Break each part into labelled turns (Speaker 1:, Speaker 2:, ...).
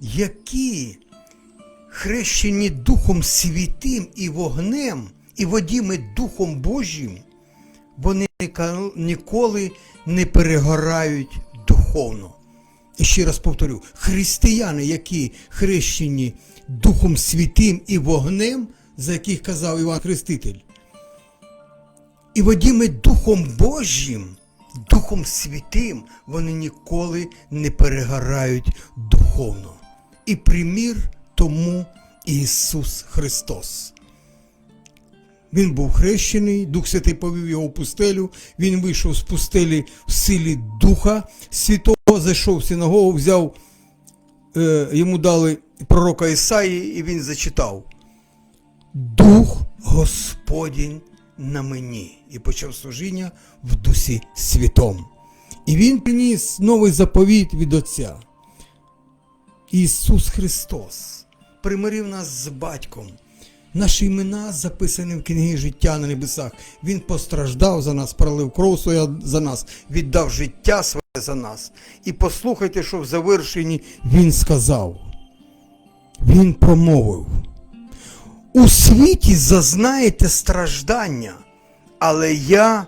Speaker 1: які хрещені Духом Святим і вогнем, і водіми Духом Божим, вони ніколи не перегорають духовно. І ще раз повторю: християни, які хрещені Духом Святим і вогнем, за яких казав Іван Хреститель, і водіми Духом Божим, Духом Святим, вони ніколи не перегорають духовно. І примір тому Ісус Христос. Він був хрещений, Дух Святий повів його в пустелю. Він вийшов з пустелі в силі Духа Святого, зайшов в синагогу, взяв, е, йому дали пророка Ісаї, і він зачитав. Дух Господень на мені. І почав служіння в Дусі Святом. І він приніс новий заповіт від Отця. Ісус Христос примирив нас з батьком. Наші імена записані в книгі життя на небесах. Він постраждав за нас, пролив кров свою за нас, віддав життя своє за нас. І послухайте, що в завершенні Він сказав. Він промовив. У світі зазнаєте страждання, але я,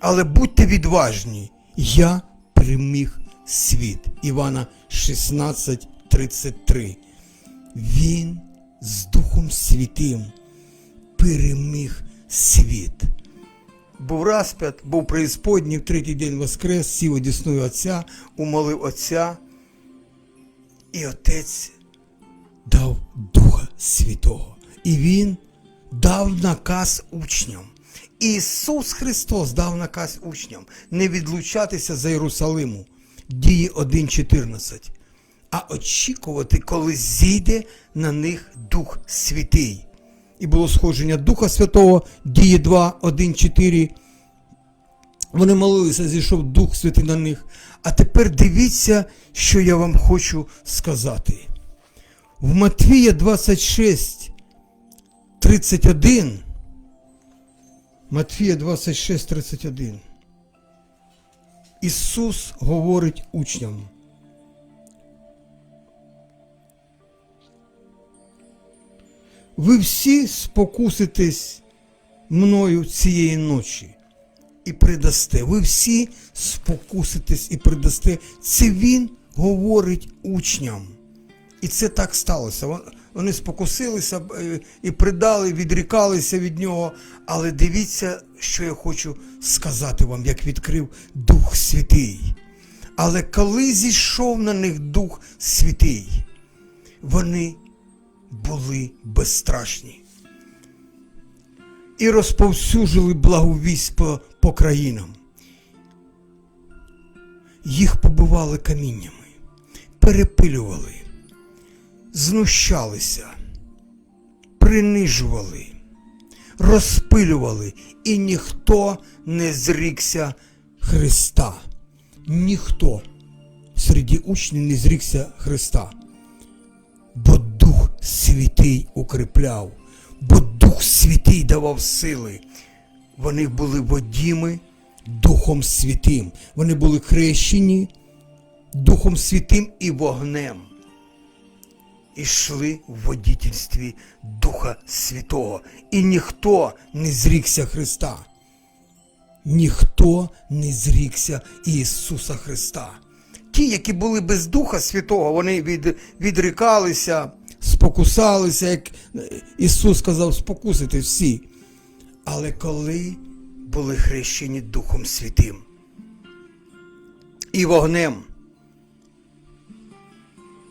Speaker 1: але будьте відважні, я переміг світ. Івана 16:33. Він з Духом Святим переміг світ. Був розп'ят, був преісподній, в третій день воскрес, сів одісною Отця, умолив Отця, і Отець дав Духа Святого. І Він дав наказ учням. Ісус Христос дав наказ учням не відлучатися за Єрусалиму. Дії 1.14. А очікувати, коли зійде на них Дух Святий. І було сходження Духа Святого, дії 2, 1, 4. Вони молилися, зійшов Дух Святий на них. А тепер дивіться, що я вам хочу сказати. В Матвія 26, 31. Матвія 26, 31. Ісус говорить учням. Ви всі спокуситесь мною цієї ночі і придасте. Ви всі спокуситесь і придасте. Це він говорить учням. І це так сталося. Вон- Вони спокусилися е, і придали, відрікалися від нього. Але дивіться, що я хочу сказати вам, як відкрив Дух Святий. Але коли зійшов на них Дух Святий, вони були безстрашні і розповсюджили благовість по, по країнам. Їх побивали каміннями, перепилювали, знущалися, принижували, розпилювали, і ніхто не зрікся Христа. Ніхто серед учнів не зрікся Христа бо Дух Святий укріпляв, бо Дух Святий давав сили. Вони були водіми Духом Святим. Вони були хрещені Духом Святим і вогнем. І йшли в водительстві Духа Святого. І ніхто не зрікся Христа. Ніхто не зрікся Ісуса Христа. Ті, які були без Духа Святого, вони від, відрікалися, спокусалися, як Ісус сказав, спокусити всі. Але коли були хрещені Духом Святим і вогнем,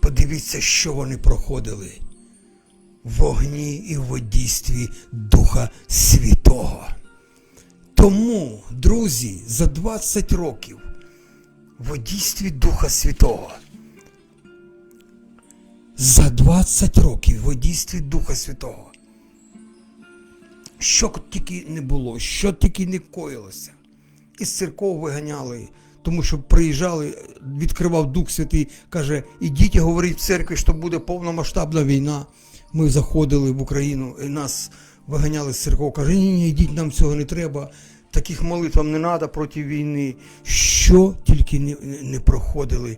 Speaker 1: подивіться, що вони проходили в вогні і в водійстві Духа Святого. Тому, друзі, за 20 років в водійстві Духа Святого. За 20 років в водійстві Духа Святого. Що тільки не було, що тільки не коїлося. Із церков виганяли, тому що приїжджали, відкривав Дух Святий, каже, ідіть говоріть в церкві, що буде повномасштабна війна. Ми заходили в Україну і нас виганяли з церков. Каже, ні, ні, йдіть, нам цього не треба. Таких молитв не треба проти війни. Що тільки не, не проходили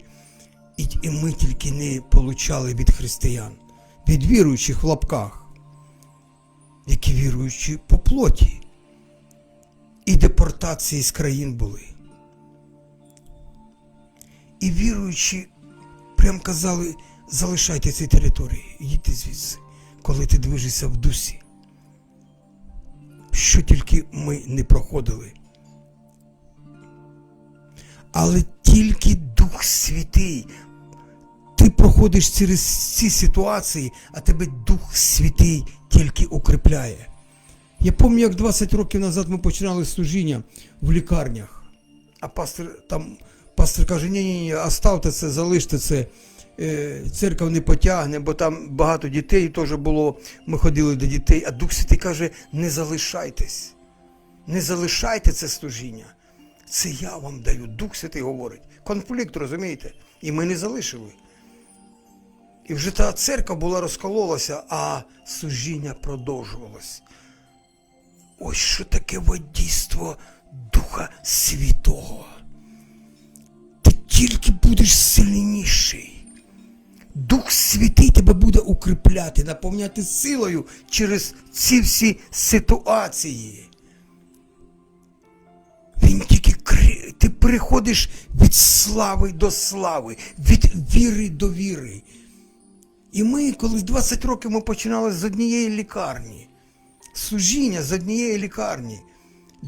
Speaker 1: І, і ми тільки не получали від християн, від віруючих в лапках, які віруючі по плоті. І депортації з країн були. І віруючі прям казали, залишайте ці території, їдьте звідси, коли ти движешся в дусі. Що тільки ми не проходили. Але тільки Дух Святий. Ти проходиш через ці ситуації, а тебе Дух Святий тільки укріпляє. Я пам'ятаю, як 20 років назад ми починали служіння в лікарнях. А пастор там пастор каже: ні, ні, ні, оставте це, залиште це. Е, Церква не потягне, бо там багато дітей теж було. Ми ходили до дітей, а Дух Святий каже: не залишайтесь, не залишайте це служіння. Це я вам даю. Дух Святий говорить. Конфлікт, розумієте? І ми не залишили. І вже та церква була розкололася, а служіння продовжувалось. Ось що таке водійство Духа Святого. Тільки будеш сильніший. Дух Святий тебе буде укріпляти, наповняти силою через ці всі ситуації. Він тільки ти переходиш від слави до слави, від віри до віри. І ми, коли 20 років ми починали з однієї лікарні, служіння з однієї лікарні,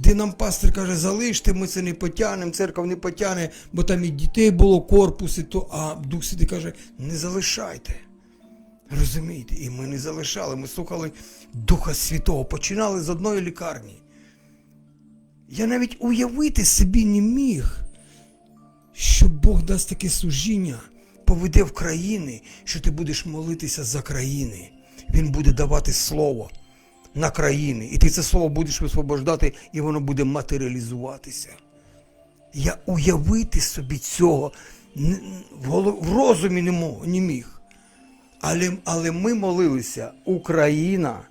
Speaker 1: де нам пастор каже, залиште, ми це не потягнемо, церква не потягне, бо там і дітей було корпуси, то, а Дух Святий каже, не залишайте. Розумієте? І ми не залишали, ми слухали Духа Святого, починали з одної лікарні. Я навіть уявити собі не міг, що Бог дасть таке служіння, поведе в країни, що ти будеш молитися за країни. Він буде давати слово на країни. І ти це слово будеш висвобождати, і воно буде матеріалізуватися. Я уявити собі цього в розумі не міг. Але, але ми молилися Україна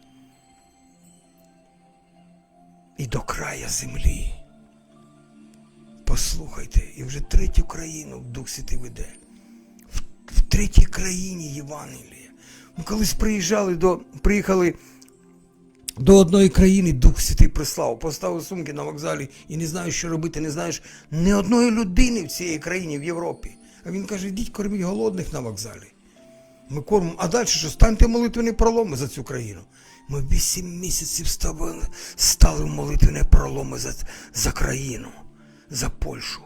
Speaker 1: і до края землі. Послухайте, і вже третю країну Дух Святий веде. В, в третій країні Євангелія. Ми колись приїжджали до, приїхали до одної країни, Дух Святий прислав, поставив сумки на вокзалі і не знаєш, що робити, не знаєш ні одної людини в цій країні в Європі. А він каже, йдіть корміть голодних на вокзалі. Ми кормимо. А далі що? Станьте молитвені проломи за цю країну. Ми вісім місяців стали в молитвені проломи за, за країну, за Польщу.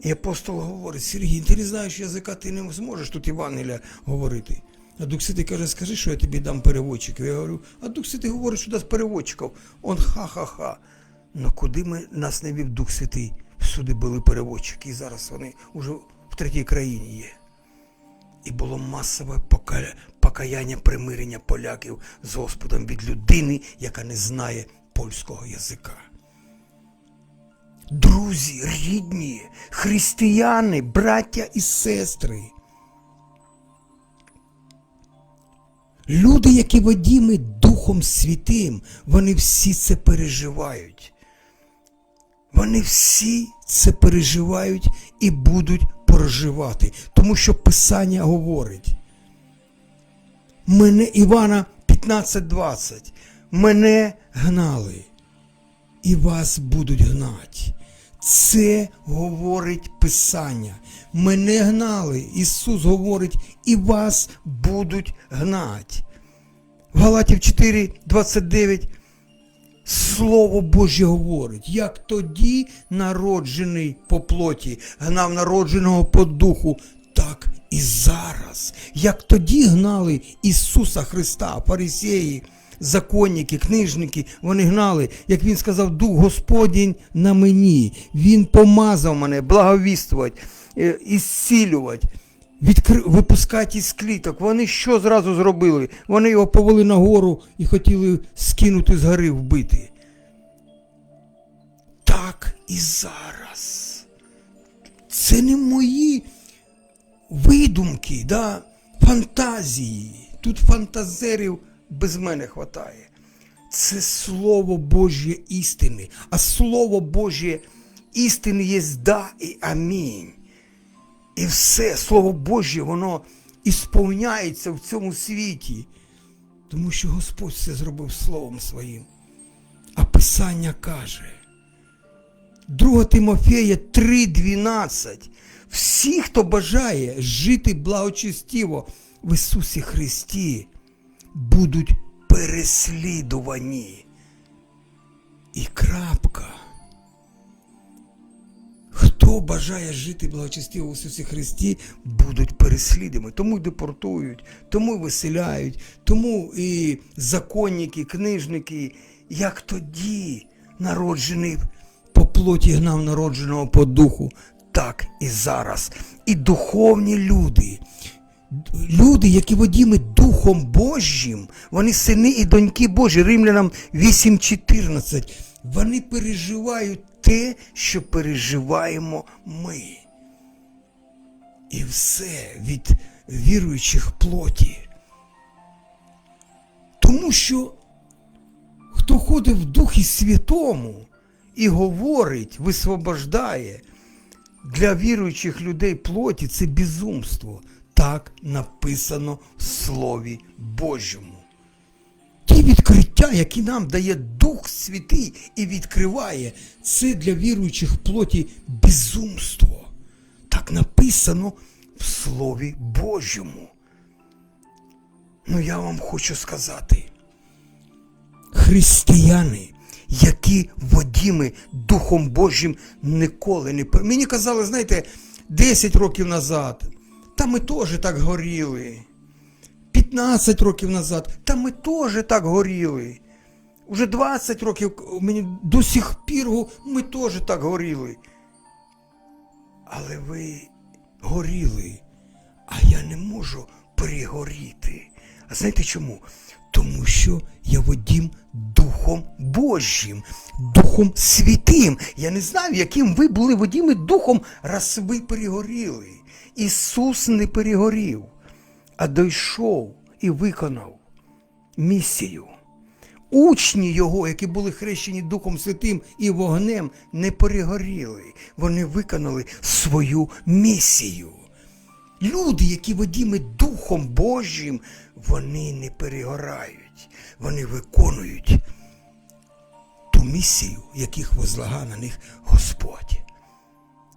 Speaker 1: І апостол говорить, Сергій, ти не знаєш язика, ти не зможеш тут Євангелія говорити. А Дух Святий каже, скажи, що я тобі дам переводчиків. Я говорю, а Дух Святий говорить, що дасть переводчиків. Он ха-ха-ха. Ну куди ми нас не вів Дух Святий? Всюди були переводчики, і зараз вони вже в третій країні є. І було масове покаяння примирення поляків з Господом від людини, яка не знає польського язика. Друзі, рідні, християни, браття і сестри. Люди, які водіми Духом Святим, вони всі це переживають. Вони всі це переживають і будуть проживати, тому що Писання говорить. Мене Івана 15.20. Мене гнали, і вас будуть гнати. Це говорить Писання. Мене гнали. Ісус говорить, і вас будуть гнати. В Галатів 4.29 Слово Боже говорить, як тоді народжений по плоті, гнав народженого по духу, так і зараз. Як тоді гнали Ісуса Христа, фарисеї, законники, книжники, вони гнали, як він сказав, Дух Господень на мені. Він помазав мене благовіствувати, е, ісцілювати. Відкри... Випускати із кліток. Вони що зразу зробили? Вони його повели на гору і хотіли скинути з гори вбити. Так і зараз. Це не мої видумки, да? фантазії. Тут фантазерів без мене хватає. Це Слово Божє істини. А Слово Божє істини є да і амінь. І все Слово Боже, воно ісповняється в цьому світі. Тому що Господь все зробив Словом Своїм. А Писання каже, 2 Тимофея 3:12. Всі, хто бажає жити благочестиво в Ісусі Христі, будуть переслідувані. І крапка. Хто бажає жити благочестиво в Ісусі Христі, будуть переслідувані. Тому й депортують, тому й виселяють, тому і законники, книжники, як тоді народжений по плоті гнав народженого по духу, так і зараз. І духовні люди, люди, які водіми Духом Божим, вони сини і доньки Божі, Римлянам 8.14, вони переживають те, що переживаємо ми. І все від віруючих плоті. Тому що хто ходить в Духі Святому і говорить, висвобождає, для віруючих людей плоті це безумство. Так написано в Слові Божому. Ті відкриття, які нам дає Дух Святий і відкриває, це для віруючих плоті безумство. Так написано в Слові Божому. Ну я вам хочу сказати, християни, які водіми Духом Божим ніколи не Мені казали, знаєте, 10 років назад, та ми теж так горіли. 15 років назад, та ми теж так горіли. Уже 20 років мені до сих пір ми теж так горіли. Але ви горіли, а я не можу перегоріти. А знаєте чому? Тому що я водім Духом Божим, Духом Святим. Я не знаю, яким ви були водіми Духом, раз ви перегоріли. Ісус не перегорів, а дійшов і виконав місію. Учні його, які були хрещені Духом Святим і вогнем, не перегоріли. Вони виконали свою місію. Люди, які водіми Духом Божим, вони не перегорають, вони виконують ту місію, яких возлага на них Господь.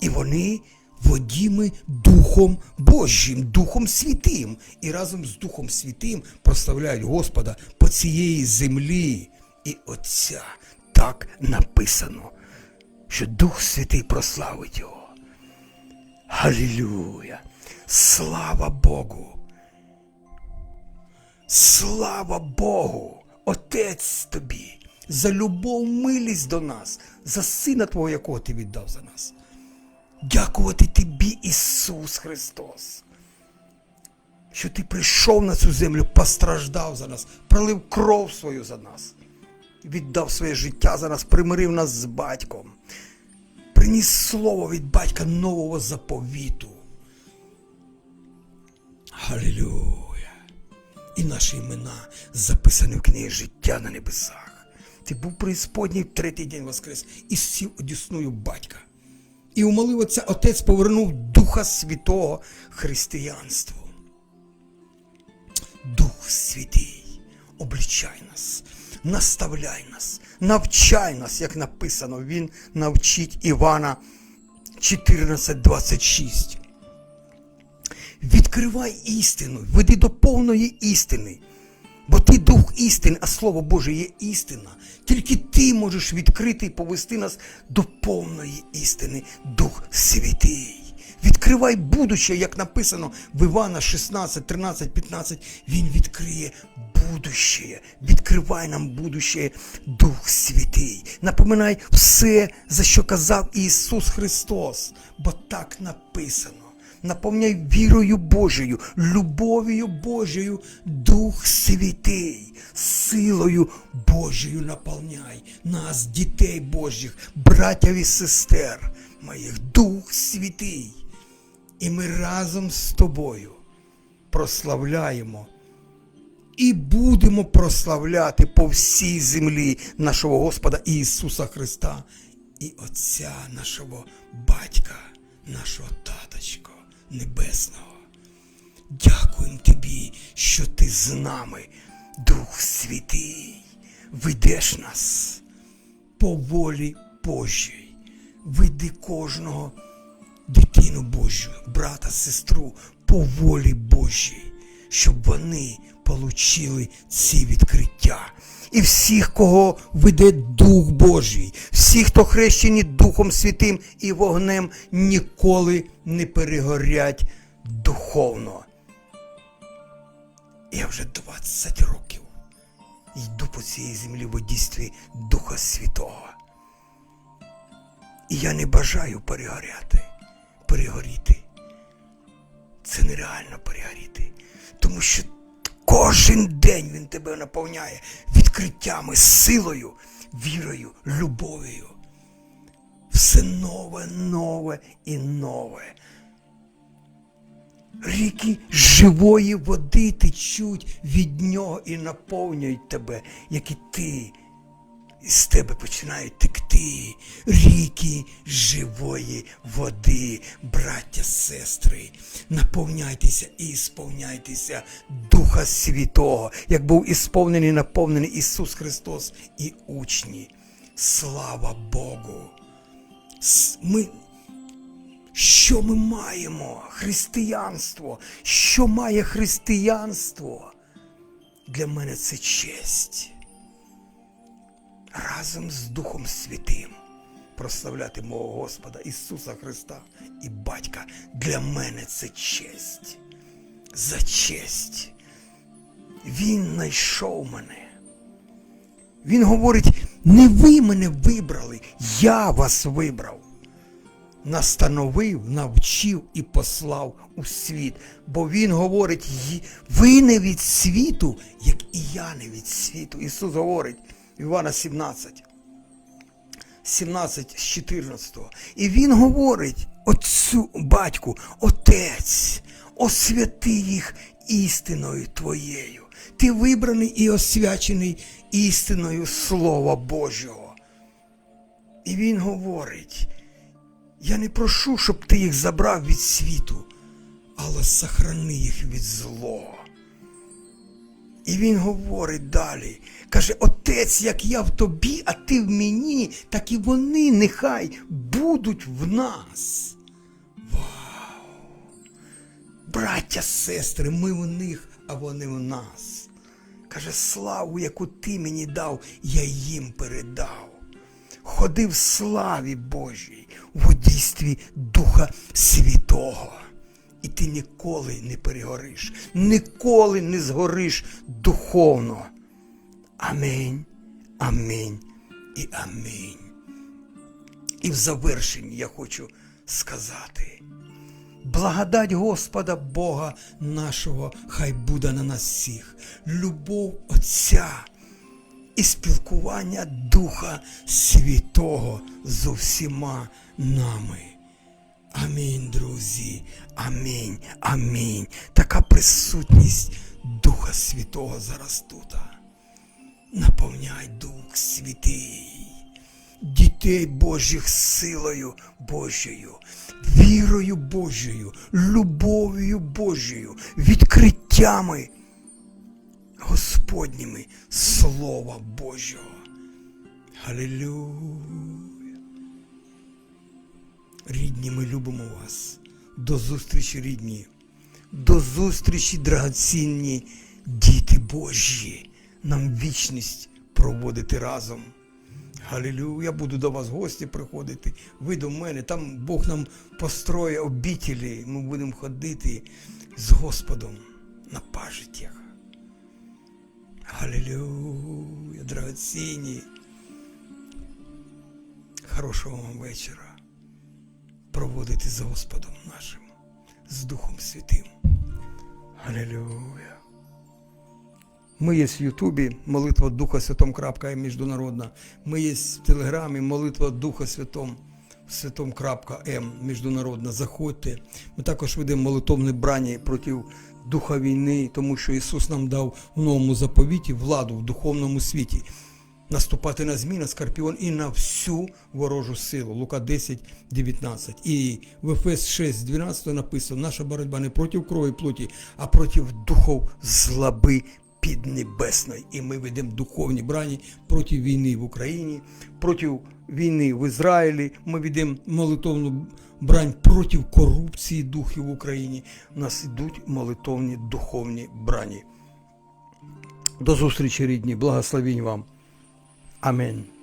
Speaker 1: І вони водіми Духом Божим, Духом Святим. І разом з Духом Святим прославляють Господа по цієї землі і Отця. Так написано, що Дух Святий прославить його. Халілюя! Слава Богу! Слава Богу! Отець тобі! За любов, милість до нас, за Сина Твого, якого Ти віддав за нас. Дякувати Тобі, Ісус Христос, що Ти прийшов на цю землю, постраждав за нас, пролив кров свою за нас, віддав своє життя за нас, примирив нас з батьком, приніс слово від батька нового заповіту. Халілюя! І наші імена записані в книгі життя на небесах. Ти був преісподній третій день воскрес і сів одісною батька. І умолив отця, отець повернув Духа Святого християнству. Дух Святий, облічай нас, наставляй нас, навчай нас, як написано, Він навчить Івана 14.26. Відкривай істину, веди до повної істини. Бо ти дух істини, а Слово Боже є істина. Тільки ти можеш відкрити і повести нас до повної істини, Дух Святий. Відкривай будуще, як написано в Івана 16, 13, 15. Він відкриє будуще. Відкривай нам будуще, Дух Святий. Напоминай все, за що казав Ісус Христос, бо так написано. Наповняй вірою Божою, любов'ю Божою, Дух Святий, силою Божою наповняй нас, дітей Божих, братів і сестер моїх, Дух Святий. І ми разом з тобою прославляємо і будемо прославляти по всій землі нашого Господа Ісуса Христа і Отця нашого Батька, нашого таточка. Небесного. Дякуємо тобі, що ти з нами, Дух Святий, ведеш нас по волі Божій. Веди кожного дитину Божу, брата, сестру по волі Божій, щоб вони получили ці відкриття. І всіх, кого веде Дух Божий, всі, хто хрещені Духом Святим і вогнем, ніколи не перегорять духовно. Я вже 20 років йду по цій землі в дійстві Духа Святого. І я не бажаю перегоряти, перегоріти. Це нереально перегоріти. Тому що кожен день він тебе наповняє відкриттями, силою, вірою, любов'ю. Все нове, нове і нове. Ріки живої води течуть від нього і наповнюють тебе, як і ти. Із тебе починають текти ріки живої води, браття, сестри. Наповняйтеся і сповняйтеся Духа Святого, як був ісповнений, наповнений Ісус Христос і учні. Слава Богу! Ми що ми маємо? Християнство. Що має християнство? Для мене це честь. Разом з Духом Святим прославляти мого Господа Ісуса Христа і Батька. Для мене це честь. За честь. Він знайшов мене. Він говорить, не ви мене вибрали, я вас вибрав настановив, навчив і послав у світ. Бо Він говорить, ви не від світу, як і я не від світу. Ісус говорить Івана 17. 17 з 14. І Він говорить Отцю, батьку, Отець, освяти їх істиною Твоєю. Ти вибраний і освячений істиною Слова Божого. І він говорить, я не прошу, щоб ти їх забрав від світу, але сохрани їх від злого. І він говорить далі, каже, Отець, як я в тобі, а ти в мені, так і вони нехай будуть в нас. Вау! Браття, сестри, ми в них, а вони в нас. Каже, славу, яку ти мені дав, я їм передав ходи в славі Божій, в дійстві Духа Святого. І ти ніколи не перегориш, ніколи не згориш духовно. Амінь, амінь і амінь. І в завершенні я хочу сказати. Благодать Господа Бога нашого хай буде на нас всіх, любов Отця і спілкування Духа Святого з усіма нами. Амінь, друзі. Амінь. Амінь. Така присутність Духа Святого зараз тут. Наповняй Дух Святий. Дітей Божих силою Божою, вірою Божою, любов'ю Божою, відкриттями Господніми Слова Божого. Халилюя. Рідні, ми любимо вас. До зустрічі, рідні. До зустрічі, драгоцінні діти Божі. Нам вічність проводити разом. Галілюя, я буду до вас гості приходити. Ви до мене. Там Бог нам построє обітелі. Ми будемо ходити з Господом на пажитях. Галілюя, драгоцінні. Хорошого вам вечора. Проводити з Господом нашим, з Духом Святим. Галілюя. Ми є в Ютубі молитва Духа Святом. крапка міжнародна. Ми є в Телеграмі молитва Духа Святом. Святом крапка М міжнародна. Заходьте. Ми також ведемо молитовне брання проти духа війни, тому що Ісус нам дав в новому заповіті владу в духовному світі. наступати на змій, на скорпіон і на всю ворожу силу. Лука 10, 19. І в Ефес 6, 12 написано, наша боротьба не проти крові плоті, а проти духов злоби піднебесної. І ми ведемо духовні брані проти війни в Україні, проти війни в Ізраїлі. Ми ведемо молитовну брань проти корупції духів в Україні. У нас йдуть молитовні духовні брані. До зустрічі, рідні, благословінь вам. Амінь.